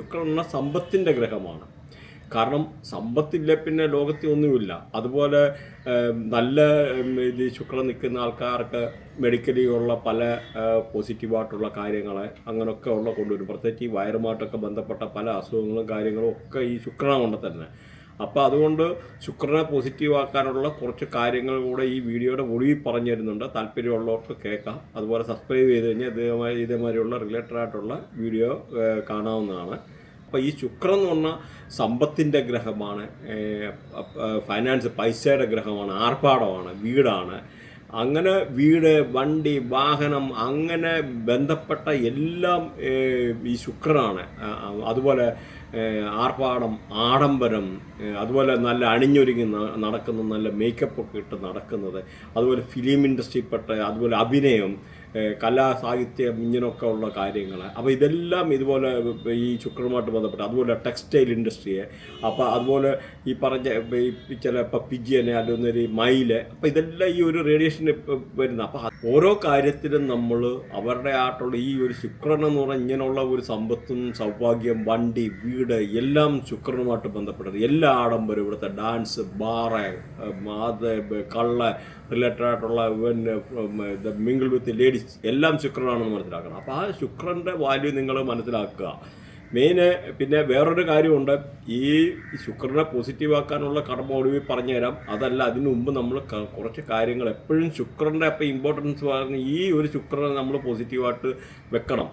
ശുക്രൻ എന്ന സമ്പത്തിന്റെ ഗ്രഹമാണ്. കാരണം സമ്പത്തില്ല പിന്നെ ലോകത്തിൽ ഒന്നുമില്ല. അതുപോലെ നല്ല ഇത് ശുക്രൻ നിൽക്കുന്ന ആൾക്കാർക്ക് മെഡിക്കലി ഉള്ള പല പോസിറ്റീവായിട്ടുള്ള കാര്യങ്ങൾ അങ്ങനെയൊക്കെ ഉള്ള കൊണ്ടുവരും. പ്രത്യേകിച്ച് ഈ വയറുമായിട്ടൊക്കെ ബന്ധപ്പെട്ട പല അസുഖങ്ങളും കാര്യങ്ങളും ഒക്കെ ഈ ശുക്രനെ കൊണ്ട് തന്നെ. അപ്പോൾ അതുകൊണ്ട് ശുക്രനെ പോസിറ്റീവ് ആക്കാനുള്ള കുറച്ച് കാര്യങ്ങൾ കൂടെ ഈ വീഡിയോയുടെ ഒടുവിൽ പറഞ്ഞു തരുന്നുണ്ട്. താല്പര്യമുള്ളവർക്ക് കേൾക്കാം. അതുപോലെ സബ്സ്ക്രൈബ് ചെയ്ത് കഴിഞ്ഞാൽ ഇതേമാതിരി ഇതേമാതിരിയുള്ള റിലേറ്റഡ് ആയിട്ടുള്ള വീഡിയോ കാണാവുന്നതാണ്. അപ്പോൾ ഈ ശുക്രൻ എന്ന് പറഞ്ഞാൽ സമ്പത്തിന്റെ ഗ്രഹമാണ്. ഫൈനാൻസ് പൈസയുടെ ഗ്രഹമാണ്. ആർഭാടമാണ്. വീടാണ്. അങ്ങനെ വീട് വണ്ടി വാഹനം അങ്ങനെ ബന്ധപ്പെട്ട എല്ലാം ഈ ശുക്രനാണ്. അതുപോലെ ആർഭാടം ആഡംബരം അതുപോലെ നല്ല അണിഞ്ഞൊരുങ്ങി നടക്കുന്ന നല്ല മേക്കപ്പൊക്കെ ഇട്ട് നടക്കുന്നത് അതുപോലെ ഫിലിം ഇൻഡസ്ട്രിയിൽപ്പെട്ട അതുപോലെ അഭിനയം കലാ സാഹിത്യം ഇങ്ങനെയൊക്കെ ഉള്ള കാര്യങ്ങൾ അപ്പോൾ ഇതെല്ലാം ഇതുപോലെ ഈ ശുക്രനുമായിട്ട് ബന്ധപ്പെട്ട് അതുപോലെ ടെക്സ്റ്റൈൽ ഇൻഡസ്ട്രിയെ അപ്പോൾ അതുപോലെ ഈ പറഞ്ഞ ഇപ്പൊ ചില ഇപ്പോൾ പിജിയനെ അല്ലെങ്കിൽ മയിൽ അപ്പോൾ ഇതെല്ലാം ഈ ഒരു റേഡിയേഷൻ വരുന്ന അപ്പോൾ ഓരോ കാര്യത്തിലും നമ്മൾ അവരുടെ ആയിട്ടുള്ള ഈ ഒരു ശുക്രൻ എന്ന് പറഞ്ഞാൽ ഇങ്ങനെയുള്ള ഒരു സമ്പത്തും സൗഭാഗ്യം വണ്ടി വീട് എല്ലാം ശുക്രനുമായിട്ട് ബന്ധപ്പെട്ടത് എല്ലാ ആഡംബരവും ഇവിടുത്തെ ഡാൻസ് ബാറ് അത് കള്ള റിലേറ്റഡ് ആയിട്ടുള്ള പിന്നെ മിങ്കിൾ വിത്ത് ലേഡീസ് എല്ലാം ശുക്രനാണെന്ന് മനസ്സിലാക്കണം. അപ്പോൾ ആ ശുക്രന്റെ വാല്യൂ നിങ്ങൾ മനസ്സിലാക്കുക. മെയിന് പിന്നെ വേറൊരു കാര്യമുണ്ട്. ഈ ശുക്രനെ പോസിറ്റീവ് ആക്കാനുള്ള കർമ്മ ഒടുവിൽ പറഞ്ഞു തരാം അതല്ല അതിനു മുമ്പ് നമ്മൾ കുറച്ച് കാര്യങ്ങൾ എപ്പോഴും ശുക്രന്റെ അപ്പം ഇമ്പോർട്ടൻസ് പറഞ്ഞ് ഈ ഒരു ശുക്രനെ നമ്മൾ പോസിറ്റീവായിട്ട് വെക്കണം.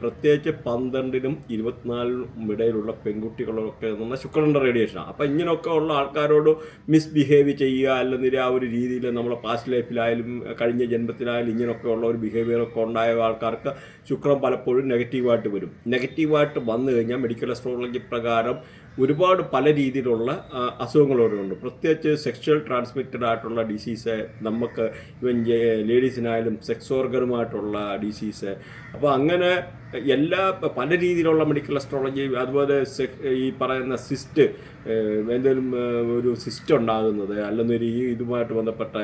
പ്രത്യേകിച്ച് പന്ത്രണ്ടിനും ഇരുപത്തിനാലിനും ഇടയിലുള്ള പെൺകുട്ടികളൊക്കെ എന്ന് പറഞ്ഞാൽ റേഡിയേഷനാണ് അപ്പം ഇങ്ങനെയൊക്കെ ഉള്ള ആൾക്കാരോട് മിസ്ബിഹേവ് ചെയ്യുക അല്ലെങ്കിൽ ആ ഒരു രീതിയിൽ നമ്മളെ പാസ്റ്റ് ലൈഫിലായാലും കഴിഞ്ഞ ജന്മത്തിലായാലും ഇങ്ങനെയൊക്കെ ഉള്ള ഒരു ബിഹേവിയറൊക്കെ ഉണ്ടായ ആൾക്കാർക്ക് ശുക്രൻ പലപ്പോഴും നെഗറ്റീവായിട്ട് വരും. നെഗറ്റീവായിട്ട് വന്നു കഴിഞ്ഞാൽ മെഡിക്കൽ അസ്ട്രോളജി പ്രകാരം ഒരുപാട് പല രീതിയിലുള്ള അസുഖങ്ങളോടുണ്ട് പ്രത്യേകിച്ച് സെക്ഷൽ ട്രാൻസ്മിറ്റഡ് ആയിട്ടുള്ള ഡിസീസ് നമുക്ക് ഇവൻ ലേഡീസിനായാലും സെക്സ് ഓർഗനുമായിട്ടുള്ള ഡിസീസ് അപ്പോൾ അങ്ങനെ എല്ലാ പല രീതിയിലുള്ള മെഡിക്കൽ അസ്ട്രോളജി അതുപോലെ ഈ പറയുന്ന സിസ്റ്റ് എന്തെങ്കിലും ഒരു സിസ്റ്റ് ഉണ്ടാകുന്നത് അല്ലെങ്കിൽ ഈ ഇതുമായിട്ട് ബന്ധപ്പെട്ട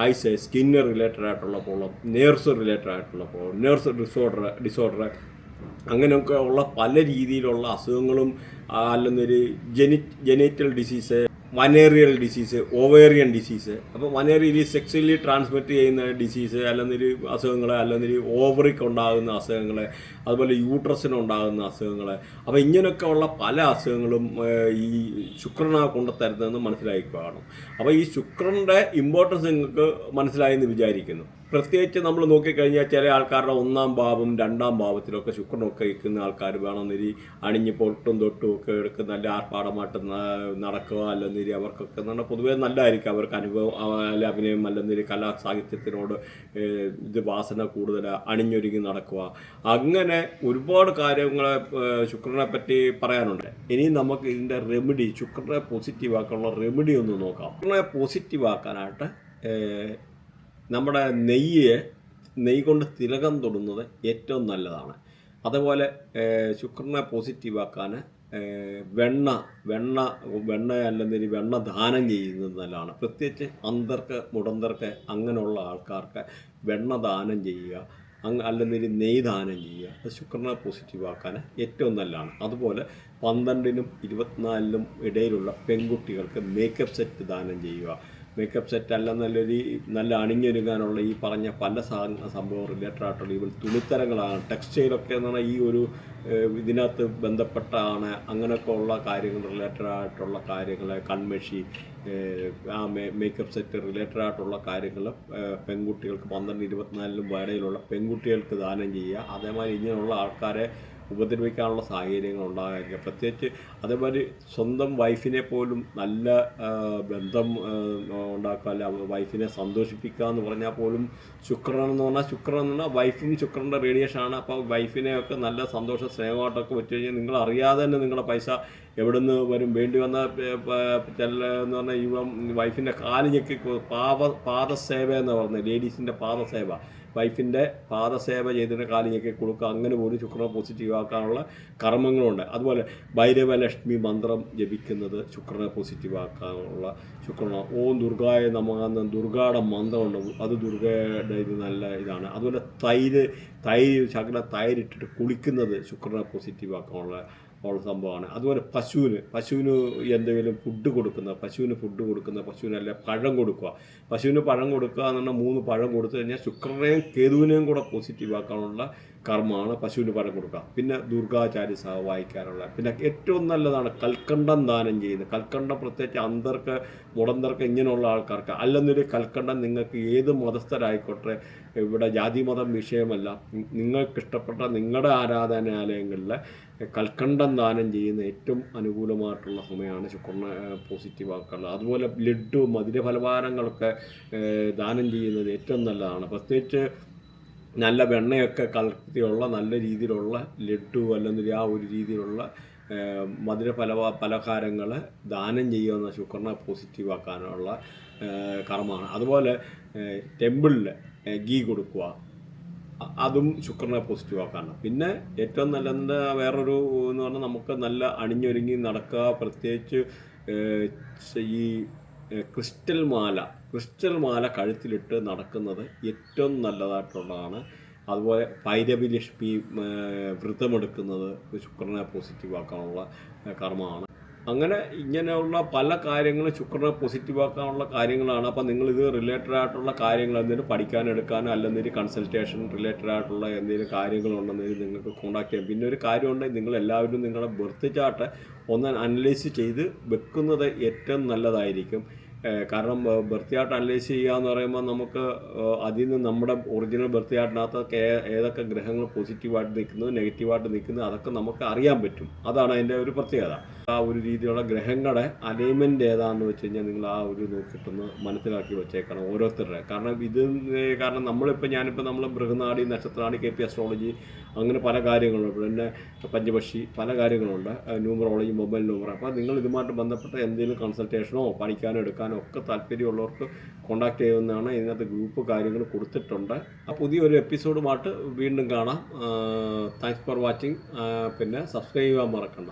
ഐസ് സ്കിന്ന് റിലേറ്റഡ് ആയിട്ടുള്ള പ്രോബ്ലം നേഴ്സ് റിലേറ്റഡ് ആയിട്ടുള്ള പ്രോബ്ലം നേഴ്സ് ഡിസോർഡർ ഡിസോർഡർ അങ്ങനെയൊക്കെ ഉള്ള പല രീതിയിലുള്ള അസുഖങ്ങളും അല്ലെന്നൊരു Jeni genital disease venereal disease ovarian disease അപ്പോൾ വനേറിയൽ സെക്സ്വലി ട്രാൻസ്മിറ്റ് ചെയ്യുന്ന ഡിസീസ് അല്ലെന്നൊരു അസുഖങ്ങൾ അല്ലെന്നൊരു ഓവറിക്ക് ഉണ്ടാകുന്ന അസുഖങ്ങൾ അതുപോലെ യൂട്രസിന് ഉണ്ടാകുന്ന അസുഖങ്ങൾ അപ്പോൾ ഇങ്ങനെയൊക്കെ ഉള്ള പല അസുഖങ്ങളും ഈ ശുക്രനാ മനസ്സിലാക്കി മനസ്സിലാക്കുകയാണ് അപ്പോൾ ഈ ശുക്രന്റെ ഇമ്പോർട്ടൻസ് നിങ്ങൾക്ക് മനസ്സിലായെന്ന് വിചാരിക്കുന്നു. പ്രത്യേകിച്ച് നമ്മൾ നോക്കിക്കഴിഞ്ഞാൽ ചില ആൾക്കാരുടെ ഒന്നാം ഭാവം രണ്ടാം ഭാവത്തിലൊക്കെ ശുക്രനൊക്കെ ഇരിക്കുന്ന ആൾക്കാർ വേണമെന്നിരി അണിഞ്ഞ് പൊട്ടും തൊട്ടും ഒക്കെ എടുക്കുന്ന നല്ല ആർപ്പാടമായിട്ട് നടക്കുക അല്ലെന്നിരി അവർക്കൊക്കെ എന്ന് പറഞ്ഞാൽ പൊതുവേ നല്ലതായിരിക്കും. അവർക്ക് അനുഭവം അല്ല അഭിനയം അല്ലെന്നിരി കലാ സാഹിത്യത്തിനോട് ഇത് വാസന കൂടുതൽ അണിഞ്ഞൊരുങ്ങി നടക്കുക. അങ്ങനെ ഒരുപാട് കാര്യങ്ങളെ ശുക്രനെ പറ്റി പറയാനുണ്ട്. ഇനി നമുക്ക് ഇതിന്റെ റെമഡി ശുക്രനെ പോസിറ്റീവ് ആക്കാനുള്ള റെമഡി ഒന്ന് നോക്കാം. ശുക്രനെ പോസിറ്റീവ് ആക്കാനായിട്ട് ഏഹ്, നമ്മുടെ നെയ്യ് നെയ്യ് കൊണ്ട് തിലകം തൊടുന്നത് ഏറ്റവും നല്ലതാണ്. അതുപോലെ ശുക്രനെ പോസിറ്റീവ് ആക്കാൻ വെണ്ണ വെണ്ണ വെണ്ണ അല്ലെങ്കിൽ വെണ്ണ ദാനം ചെയ്യുന്നത് നല്ലതാണ്. പ്രത്യേകിച്ച് അന്തർക്ക് മുടന്തർക്ക് അങ്ങനെയുള്ള ആൾക്കാർക്ക് വെണ്ണ ദാനം ചെയ്യുക അങ്ങ് അല്ലെങ്കിൽ നെയ് ദാനം ചെയ്യുക അത് ശുക്രനെ പോസിറ്റീവ് ആക്കാൻ ഏറ്റവും നല്ലതാണ്. അതുപോലെ പന്ത്രണ്ടിനും ഇരുപത്തിനാലിനും ഇടയിലുള്ള പെൺകുട്ടികൾക്ക് മേക്കപ്പ് സെറ്റ് ദാനം ചെയ്യുക മേക്കപ്പ് സെറ്റ് അല്ല നല്ലൊരു നല്ല അണിഞ്ഞൊരുങ്ങാനുള്ള ഈ പറഞ്ഞ പല സംഭവം റിലേറ്റഡ് ആയിട്ടുള്ള ഇവൻ തുണിത്തരങ്ങളാണ്. ടെക്സ്റ്റൈലൊക്കെ എന്ന് പറഞ്ഞാൽ ഈ ഒരു ഇതിനകത്ത് ബന്ധപ്പെട്ടാണ്. അങ്ങനെയൊക്കെ ഉള്ള കാര്യങ്ങൾ റിലേറ്റഡ് ആയിട്ടുള്ള കാര്യങ്ങൾ കൺമഷി ആ മേക്കപ്പ് സെറ്റ് റിലേറ്റഡ് ആയിട്ടുള്ള കാര്യങ്ങൾ പെൺകുട്ടികൾക്ക് പന്ത്രണ്ട് ഇരുപത്തിനാലിലും ഇടയിലുള്ള പെൺകുട്ടികൾക്ക് ദാനം ചെയ്യുക. അതേമാതിരി ഇങ്ങനെയുള്ള ആൾക്കാരെ ഉപദ്രവിക്കാനുള്ള സാഹചര്യങ്ങൾ ഉണ്ടാകാതിരിക്കുക പ്രത്യേകിച്ച് അതേമാതിരി സ്വന്തം വൈഫിനെ പോലും നല്ല ബന്ധം ഉണ്ടാക്കുക അല്ല വൈഫിനെ സന്തോഷിപ്പിക്കുക എന്ന് പറഞ്ഞാൽ പോലും ശുക്രൻ എന്ന് പറഞ്ഞാൽ ശുക്രൻ എന്ന് പറഞ്ഞാൽ വൈഫും ശുക്രന്റെ റേഡിയേഷൻ ആണ്. അപ്പോൾ വൈഫിനെയൊക്കെ നല്ല സന്തോഷ സ്നേഹമായിട്ടൊക്കെ വെച്ച് കഴിഞ്ഞാൽ നിങ്ങൾ അറിയാതെ തന്നെ നിങ്ങളുടെ പൈസ എവിടെ നിന്ന് വരും? വേണ്ടി വന്ന ചില എന്ന് പറഞ്ഞാൽ ഇവ വൈഫിന്റെ കാൽ ഞെക്കി പാവ പാദസേവ എന്ന് പറഞ്ഞത് ലേഡീസിന്റെ പാദസേവ. വൈഫിന്റെ പാദസേവ ചെയ്തിട്ട് കാലിയൊക്കെ കൊടുക്കുക അങ്ങനെ പോലും ശുക്രനെ പോസിറ്റീവ് ആക്കാനുള്ള കർമ്മങ്ങളുണ്ട്. അതുപോലെ ഭൈരവലക്ഷ്മി മന്ത്രം ജപിക്കുന്നത് ശുക്രനെ പോസിറ്റീവ് ആക്കാനുള്ള ശുക്രന. ഓം ദുർഗായ നമാന്ന ദുർഗയുടെ മന്ത്രമുണ്ട് അത് ദുർഗയുടെ ഇത് നല്ല ഇതാണ്. അതുപോലെ തൈര് തൈര് ശകല തൈരിട്ടിട്ട് കുളിക്കുന്നത് ശുക്രനെ പോസിറ്റീവ് ആക്കാനുള്ള ഉള്ള സംഭവമാണ്. അതുപോലെ പശുവിന് പശുവിന് എന്തെങ്കിലും ഫുഡ് കൊടുക്കുന്ന പശുവിന് ഫുഡ് കൊടുക്കുന്ന പശുവിനല്ല പഴം കൊടുക്കുക. പശുവിന് പഴം കൊടുക്കുക എന്ന് പറഞ്ഞാൽ മൂന്ന് പഴം കൊടുത്തു കഴിഞ്ഞാൽ ശുക്രനെയും കേതുവിനെയും കൂടെ പോസിറ്റീവ് ആക്കാനുള്ള കർമ്മമാണ് പശുവിന് പഴം കൊടുക്കുക. പിന്നെ ദുർഗാചാര്യ സഹ വായിക്കാനുള്ള. പിന്നെ ഏറ്റവും നല്ലതാണ് കൽക്കണ്ടം ദാനം ചെയ്യുന്നത്. കൽക്കണ്ടം പ്രത്യേകിച്ച് അന്തർക്ക് മുടന്തർക്ക് ഇങ്ങനെയുള്ള ആൾക്കാർക്ക് അല്ലെന്നൊരു കൽക്കണ്ടം നിങ്ങൾക്ക് ഏത് മതസ്ഥരായിക്കോട്ടെ ഇവിടെ ജാതി മതം വിഷയമല്ല. നിങ്ങൾക്ക് ഇഷ്ടപ്പെട്ട നിങ്ങളുടെ ആരാധനാലയങ്ങളിൽ കൽക്കണ്ടം ദാനം ചെയ്യുന്ന ഏറ്റവും അനുകൂലമായിട്ടുള്ള സമയമാണ് ശുക്രനെ പോസിറ്റീവ് ആക്കാനുള്ളത്. അതുപോലെ ലഡ്ഡു മധുരഫലഭാരങ്ങളൊക്കെ ദാനം ചെയ്യുന്നത് ഏറ്റവും നല്ലതാണ്. പ്രത്യേകിച്ച് നല്ല വെണ്ണയൊക്കെ കലർത്തിയുള്ള നല്ല രീതിയിലുള്ള ലഡ്ഡു അല്ലെങ്കിൽ ആ ഒരു രീതിയിലുള്ള മധുര പല പലഹാരങ്ങൾ ദാനം ചെയ്യുന്ന ശുക്രനെ പോസിറ്റീവ് ആക്കാനുള്ള കർമ്മമാണ്. അതുപോലെ ടെമ്പിളിൽ ഗീ കൊടുക്കുക. അതും ശുക്രനെ പോസിറ്റീവ് ആക്കാനാണ്. പിന്നെ ഏറ്റവും നല്ലത് വേറൊരു എന്ന് പറഞ്ഞാൽ നമുക്ക് നല്ല അണിഞ്ഞൊരുങ്ങി നടക്കുക പ്രത്യേകിച്ച് ഈ ക്രിസ്റ്റൽ മാല ക്രിസ്റ്റൽ മാല കഴുത്തിലിട്ട് നടക്കുന്നത് ഏറ്റവും നല്ലതായിട്ടുള്ളതാണ്. അതുപോലെ ഭൈരവി ലക്ഷ്മി വ്രതമെടുക്കുന്നത് ശുക്രനെ പോസിറ്റീവ് ആക്കാനുള്ള കർമ്മമാണ്. അങ്ങനെ ഇങ്ങനെയുള്ള പല കാര്യങ്ങളും ശുക്രനെ പോസിറ്റീവ് ആക്കാനുള്ള കാര്യങ്ങളാണ്. അപ്പം ഇത് റിലേറ്റഡ് ആയിട്ടുള്ള കാര്യങ്ങൾ എന്തെങ്കിലും പഠിക്കാൻ എടുക്കാനോ അല്ലെങ്കിൽ കൺസൾട്ടേഷൻ റിലേറ്റഡ് ആയിട്ടുള്ള എന്തെങ്കിലും കാര്യങ്ങളുണ്ടെന്നെങ്കിൽ നിങ്ങൾക്ക് കോൺടാക്ട് ചെയ്യാം. പിന്നെ ഒരു കാര്യം കാര്യമുണ്ടെങ്കിൽ നിങ്ങൾ എല്ലാവരും നിങ്ങളുടെ ബർത്ത് ചാർട്ട് ഒന്ന് അനലൈസ് ചെയ്ത് വെക്കുന്നത് ഏറ്റവും നല്ലതായിരിക്കും. കാരണം ബർത്ത് ചാർട്ട് അനലൈസ് ചെയ്യുക എന്ന് പറയുമ്പോൾ നമുക്ക് അതിൽ നിന്ന് നമ്മുടെ ഒറിജിനൽ ബർത്ത് ചാർട്ടിനകത്തൊക്കെ ഏ- ഏതൊക്കെ ഗ്രഹങ്ങൾ പോസിറ്റീവായിട്ട് നിൽക്കുന്നു നെഗറ്റീവായിട്ട് നിൽക്കുന്നു അതൊക്കെ നമുക്ക് അറിയാൻ പറ്റും. അതാണ് അതിന്റെ ഒരു പ്രത്യേകത. ആ ഒരു രീതിയിലുള്ള ഗ്രഹങ്ങളുടെ അലൈൻമെന്റ് ഏതാണെന്ന് വെച്ച് കഴിഞ്ഞാൽ നിങ്ങൾ ആ ഒരു നോക്കിയിട്ടൊന്ന് മനസ്സിലാക്കി വെച്ചേക്കണം ഓരോരുത്തരുടെ. കാരണം ഇത് കാരണം നമ്മളിപ്പോൾ ഞാനിപ്പോൾ നമ്മൾ ബൃഹനാടി നക്ഷത്രാണി കെ പി അസ്ട്രോളജി അങ്ങനെ പല കാര്യങ്ങളുണ്ട്. പിന്നെ പഞ്ചപക്ഷി പല കാര്യങ്ങളുണ്ട്. ന്യൂമറോളജി മൊബൈൽ നമ്പർ അപ്പോൾ നിങ്ങൾ ഇതുമായിട്ട് ബന്ധപ്പെട്ട എന്തെങ്കിലും കൺസൾട്ടേഷനോ പഠിക്കാനോ എടുക്കാനോ ഒക്കെ താല്പര്യമുള്ളവർക്ക് കോൺടാക്ട് ചെയ്യുന്നതാണ് ഇതിനകത്ത് ഗ്രൂപ്പ് കാര്യങ്ങൾ കൊടുത്തിട്ടുണ്ട്. ആ പുതിയൊരു എപ്പിസോഡുമായിട്ട് വീണ്ടും കാണാം. താങ്ക്സ് ഫോർ വാച്ചിങ് പിന്നെ സബ്സ്ക്രൈബ് ചെയ്യാൻ മറക്കണ്ട.